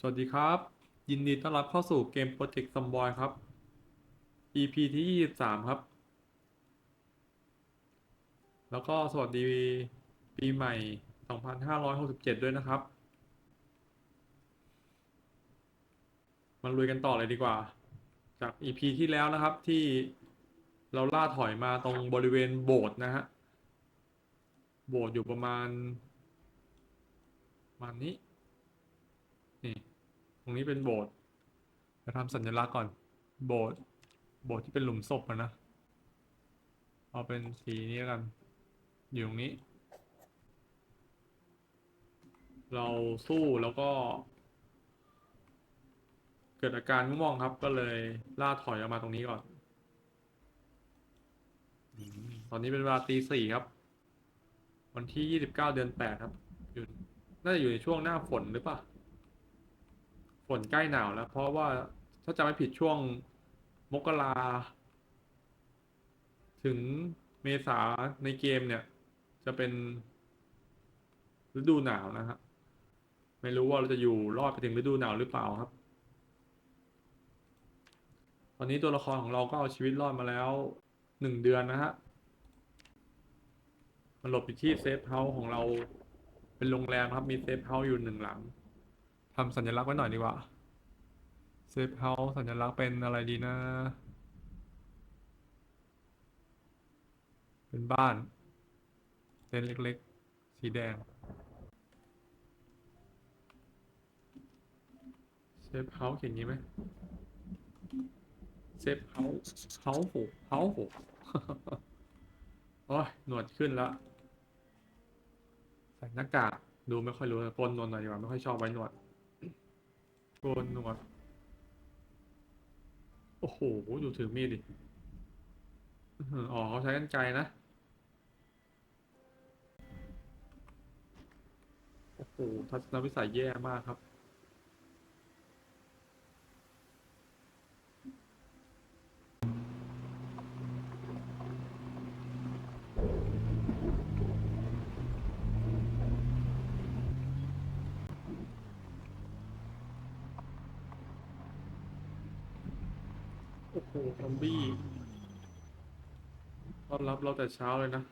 สวัสดีครับ ยินดีต้อนรับเข้าสู่เกม Project Zomboid ครับ EP ที่ 23 ครับ แล้วก็สวัสดีปีใหม่ 2567 ด้วยนะครับ มาลุยกันต่อเลยดีกว่า จาก EP ที่แล้วนะครับที่เราล่าถอยมาตรงบริเวณโบสถ์นะฮะ โบสถ์อยู่ประมาณ ประมาณนี้ นี่ ตรงนี้เป็นโบสถ์จะทำสัญลักษณ์ก่อน โบสถ์โบสถ์ที่เป็นหลุมศพอะนะ เอาเป็นสีนี้กัน อยู่ตรงนี้ เราสู้แล้วก็ เกิดอาการง่วงครับ ก็เลยล่าถอยออกมาตรงนี้ก่อน ตอนนี้เป็นเวลาตีสี่ครับ วันที่ยี่สิบเก้าเดือนแปดครับอยู่น่าจะอยู่ในช่วงหน้าฝนหรือเปล่า ฝนใกล้หนาวแล้ว เพราะว่าถ้าจำไม่ผิดช่วงมกราถึงเมษาในเกมเนี่ย จะเป็นฤดูหนาวนะฮะไม่รู้ว่าเราจะอยู่รอดไปถึงฤดูหนาวหรือเปล่าครับ ตอนนี้ตัวละครของเราก็เอาชีวิตรอดมาแล้วหนึ่งเดือนนะฮะ มันหลบอยู่ที่เซฟเฮาส์ของเราเป็นโรงแรมครับ มีเซฟเฮาส์อยู่หนึ่งหลัง ทำสัญลักษณ์ไว้หน่อยดีกว่าเซฟเฮาส์สัญลักษณ์เป็นอะไรดีนะ เป็นบ้านเต็นเล็กๆ สีแดงเซฟเฮาส์เขียนอย่างนี้ไหมเซฟเฮาส์เฮาส์โหเฮาส์โหโอ้ยหนวดขึ้นแล้วใส่หน้ากากดูไม่ค่อยรู้โกนหนวดหน่อยดีกว่าไม่ค่อยชอบไว้หนวด โกนหนวดโอ้โห ดูถือมีดดิ อ๋อเขาใช้กันไกนะ โอ้โห ทัศนวิสัยแย่มากครับ โอ้โหซอมบี้ต้อนรับเราแต่เช้าเลยนะ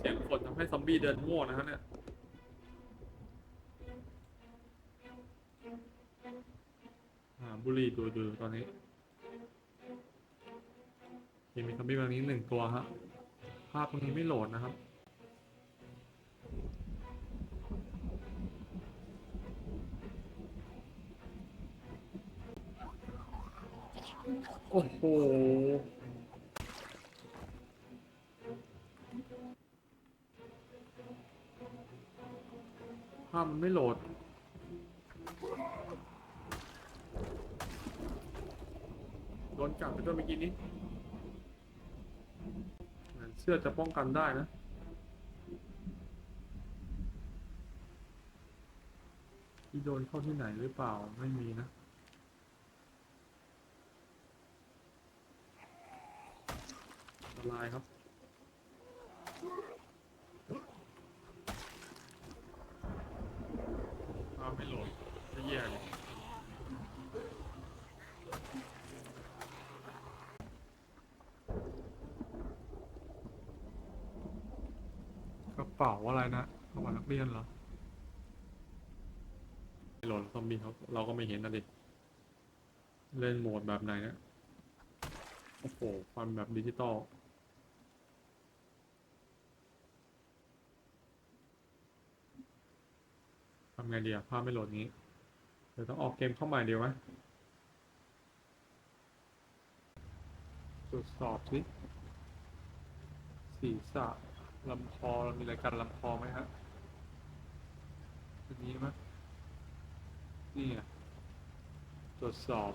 เสียงฝนทำให้ซอมบี้เดินมั่วนะฮะเนี่ย อ่า บุหรี่ดูดูตอนนี้ยังมีซอมบี้แบบนี้หนึ่งตัวฮะ ภาพตรงนี้ไม่โหลดนะครับ โอ้โหภาพมันไม่โหลด โดนจับไปด้วยเมื่อกี้นี้เหมือนเสื้อจะป้องกันได้นะที่โดนเข้าที่ไหนหรือเปล่าไม่มีนะ อัน ตรายครับภาพไม่โหลดไม่แย่เลยกระเป๋าอะไรนะกระเป๋านักเรียนเหรอ ไม่โหลดซอมบี้เขาเราก็ไม่เห็นนะดิ เล่นโหมดแบบไหนเนี่ยโอ้โหความแบบดิจิตอลำไงดีอะภาพไม่โหลดนี้ เดี๋ยวต้องออกเกมเข้าใหม่เดียวไหมตรวจสอบสิศีรษะลำคอเรามีรายการลำคอไหมฮะอันนี้ไหมนี่อะตรวจสอบ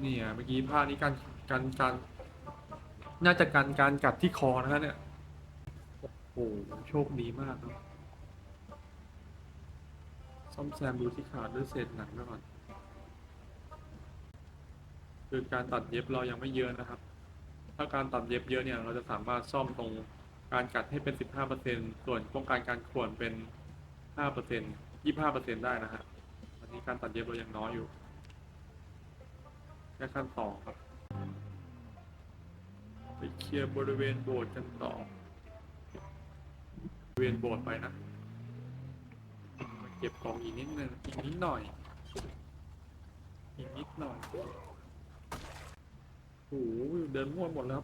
เนี่ยเมื่อกี้ภาพนี้การการการน่าจะการการกัดที่คอนะฮะเนี่ย โอ้โห โชคดีมากครับ ซ่อมแซมดูที่ขาดด้วยเศษหนังไว้ก่อนคือการตัดเย็บเรายังไม่เยอะนะครับ ถ้าการตัดเย็บเยอะเนี่ย เราจะสามารถซ่อมตรงการกัดให้เป็น 15%ส่วนป้องกันการข่วนเป็น 5% 25%ได้นะฮะนี้การตัดเย็บเรายังน้อยอยู่แค่ขั้นสองครับ ไปเคลียร์บริเวณโบสถ์กันต่อบริเวณโบสถ์ไปนะ เก็บของอีกนิดนึงอีกนิดหน่อย อีกนิดหน่อยโอ้โหเดินม่วหมดแล้ว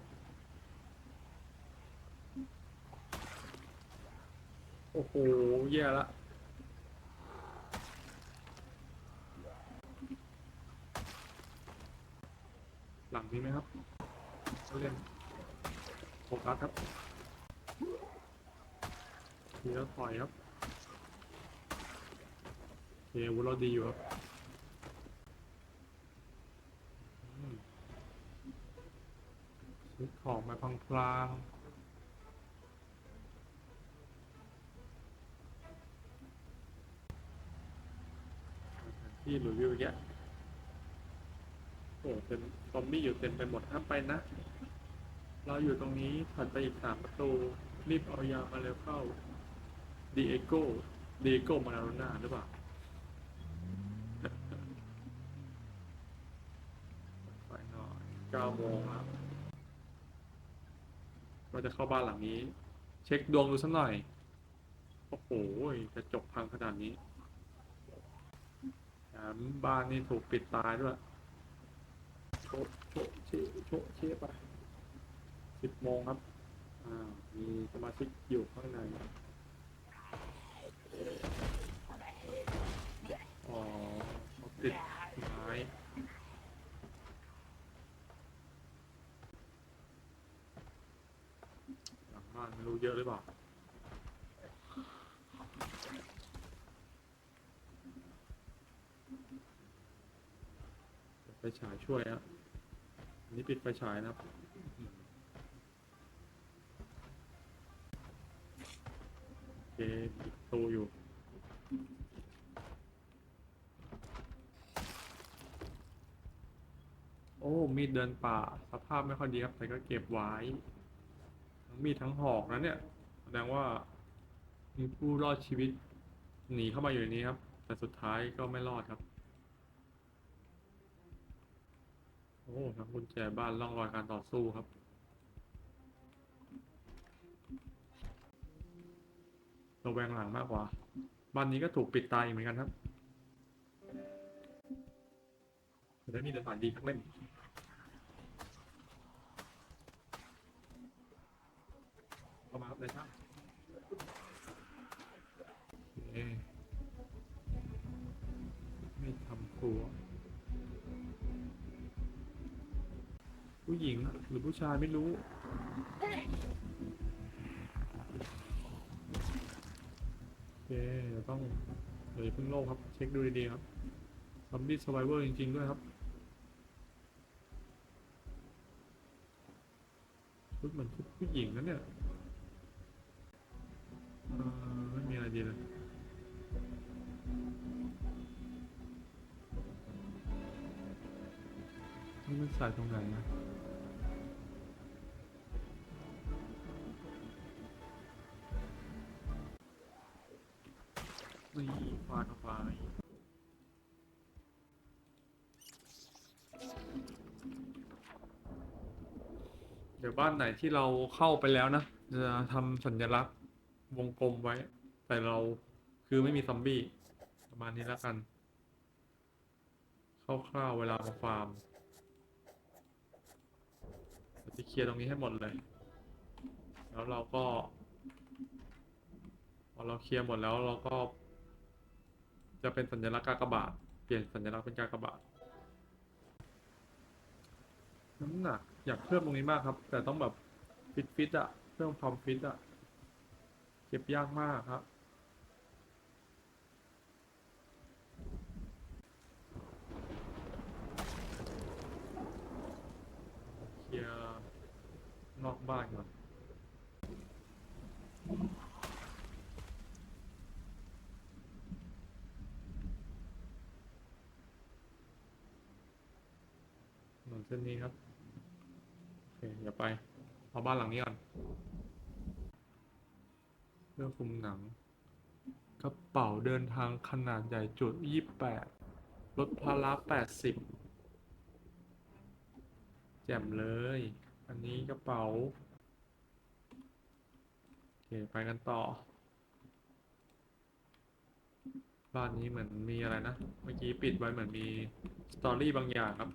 โอ้โห แย่ละหลังนี้ไหมครับเล่นโฟกัสครับทีแล้วถอยครับ เคอวุธเราดีอยู่ครับซื้อของมาพลางๆที่หลุยวิวแยะโอ้เต็มซอมบี้อยู่เต็มไปหมดห้ามไปนะ เราอยู่ตรงนี้ถัดไปอีกสามประตู รีบเอายามาเร็วเข้าดีเอโก้ดีเอโก้มานาโรนาหรือเปล่า ไปหน่อย เก้าโมงแล้วเราจะเข้าบ้านหลังนี้ เช็คดวงดูสักหน่อย โอ้โหกระจกพังขนาดนี้แถมบ้านนี่ถูกปิดตายด้วย โชะโชะเชะโชะเชะไปสิบโมงครับ อ่า มีสมาชิกอยู่ข้างในอ๋อเขาติดไม้ันไม่รู้เยอะหรือเปล่าไฟฉายช่วยครับอันนี้ปิดไฟฉายนะครับโอเคปิดตูอยู่โอ้ มีดเดินป่า สภาพไม่ค่อยดีครับ แต่ก็เก็บไว้ ทั้งมีดทั้งหอกนะเนี่ย แสดงว่ามีผู้รอดชีวิต หนีเข้ามาอยู่ในนี้ครับ แต่สุดท้ายก็ไม่รอดครับ โอ้ทั้งกุญแจบ้านร่องรอยการต่อสู้ครับระแวงหลังมากกว่า บ้านนี้ก็ถูกปิดตายเหมือนกันครับจะได้มีสถานดีทั้งเล่ม ผู้ชายไม่รู้ โอเคเดี๋ยวต้องเดี๋ยวเพิ่งโลกครับ เช็คดูดีๆครับซอมบี้สไ i เวอร์จริง ๆ ด้วยครับชุดเหมือนชุดผู้หญิงนะเนี่ยไม่มีอะไรดีเลยมันใส่ตรงไหนนะ นี่ฟาดเข้าไปเดี๋ยวบ้านไหนที่เราเข้าไปแล้วนะ จะทำสัญลักษณ์วงกลมไว้ แต่เราคือไม่มีซอมบี้ ประมาณนี้แล้วกันคร่าวๆเวลามาฟาร์มจะเคลียร์ตรงนี้ให้หมดเลย แล้วเราก็พอเราเคลียร์หมดแล้วเราก็ จะเป็นสัญลักษณ์กากบาท เปลี่ยนสัญลักษณ์เป็นกากบาท น้ำหนักอยากเพิ่มตรงนี้มากครับ แต่ต้องแบบฟิตฟิตๆอะเพิ่มความฟิตอะเก็บยากมากครับ เคลียร์นอกบ้านก่อน นนเส้นนี้ครับโอเคเดี๋ยวไป เอาบ้านหลังนี้ก่อนเพื่องคุมหนังกระเป๋าเดินทางขนาดใหญ่จุดยี่แปดลดภาระแปดสิบแจ่มเลย อันนี้กระเป๋า โอเค ไปกันต่อ บ้านนี้เหมือนมีอะไรนะ เมื่อกี้ปิดไว้เหมือนมี สตอรี่บางอย่างครับ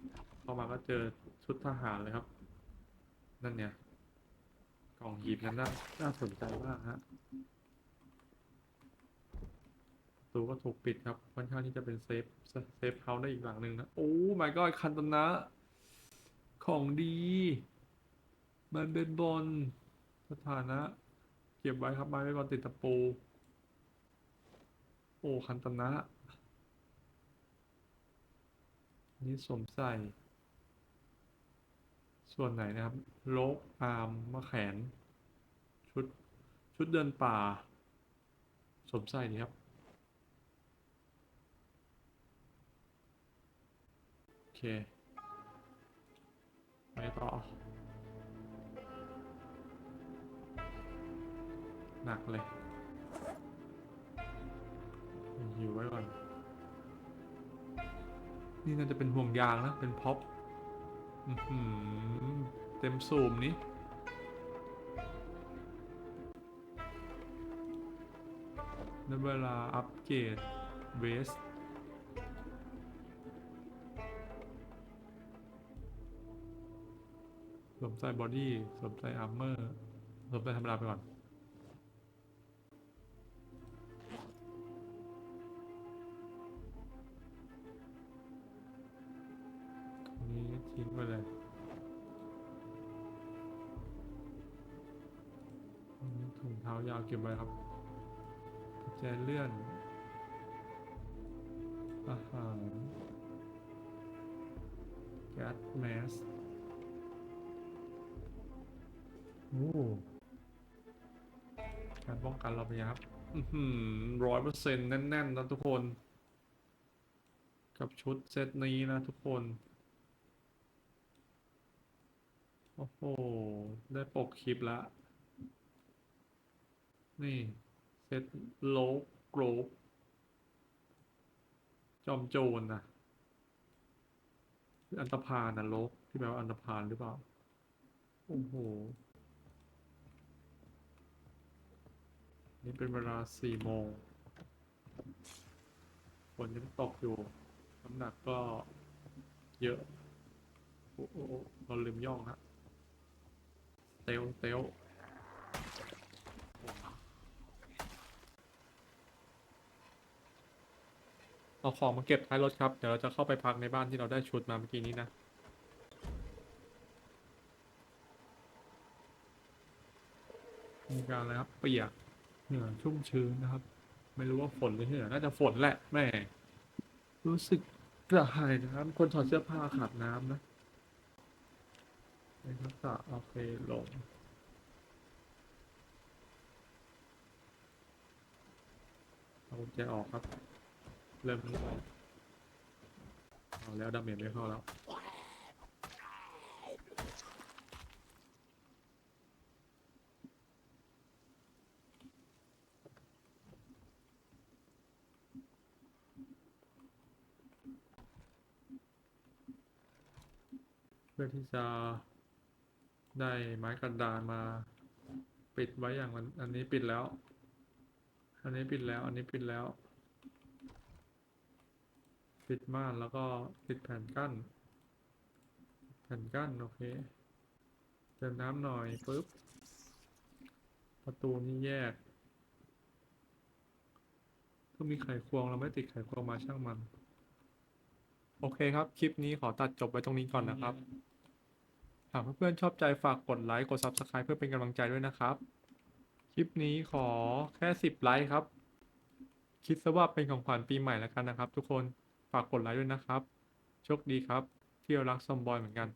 เข้ามาก็เจอชุดทหารเลยครับ นั่นเนี่ย กล่องหีบนั้นน่าน่าสนใจมากฮะประตูก็ถูกปิดครับ ค่อนข้างที่จะเป็นเซฟเซฟเฮาส์ได้อีกหลังหนึ่งนะ โอ้ my god คันตนะ ของดี มันเป็นบอลสถานะ เก็บไว้ครับไม้ไว้บอลติดตะปู โอ้ คันตนะนี่สวมใส่ ส่วนไหนนะครับ โลกอาร์มมะแขน ชุด ชุดเดินป่า สมใส่นี่ครับ โอเค ไปต่อ หนักเลยหิวไว้ก่อน นี่น่าจะเป็นห่วงยางนะ เป็นพ็อป อื้อหือเต็มสูมนี้ในเวลาอัปเกรดเวส สวมใส่บอดี้ สวมใส่อาร์เมอร์ สวมใส่ธรรมดาไปก่อน ทิ้งไปเลยถุงเท้ายาวเก็บไว้ครับกุญแจเลื่อน อาหารแก๊สแมสโอ้การป้องกันเราเป็นไงครับร้อยเปอร์เซ็นต์แน่นๆนะทุกคน กับชุดเซตนี้นะทุกคน โอ้โห ได้ปกคลิปละ นี่เซตโลกโกรบจอมโจรนะออันตพาลนะโลกที่แปลว่าอันตพาลหรือเปล่า โอ้โห นี่เป็นเวลาสี่โมงฝนยังตกอยู่ น้ำหนักก็เยอะ โอ้โหเราลืมย่องฮะ เตลเตลเอาของมาเก็บท้ายรถครับ เดี๋ยวเราจะเข้าไปพักในบ้านที่เราได้ชุดมาเมื่อกี้นี้นะ มีการอะไรครับเปียกเหงื่อชุ่มชื้นนะครับ ไม่รู้ว่าฝนหรือเหงื่อน่าจะฝนแหละแม่ รู้สึกกระหายน้ำคนถอดเสื้อผ้าขาดน้ำนะ ในทักษะโอเคลงเอากุญแจออกครับ เริ่มเอาแล้วดาเมจไม่เข้าแล้วเพื่อที่จะ ได้ไม้กระดานมา ปิดไว้อย่างมันอันนี้ปิดแล้ว อันนี้ปิดแล้ว อันนี้ปิดแล้ว ปิดม่านแล้วก็ติดแผ่นกั้น แผ่นกั้นโอเคเติมน้ำหน่อยปุ๊บ ประตูนี้แยกก็มีไขควงเราไม่ติดไขควงมาช่างมัน โอเคครับ คลิปนี้ขอตัดจบไว้ตรงนี้ก่อนนะครับากเพื่อนๆชอบใจฝากกดไลค์กด Subscribe เพื่อเป็นกำลังใจด้วยนะครับ คลิปนี้ขอแค่ 10 ไลค์ครับ คิดซะว่าเป็นของขวัญปีใหม่แล้วกันนะครับ ทุกคนฝากกดไลค์ด้วยนะครับ โชคดีครับ ที่รักซอมบอยเหมือนกัน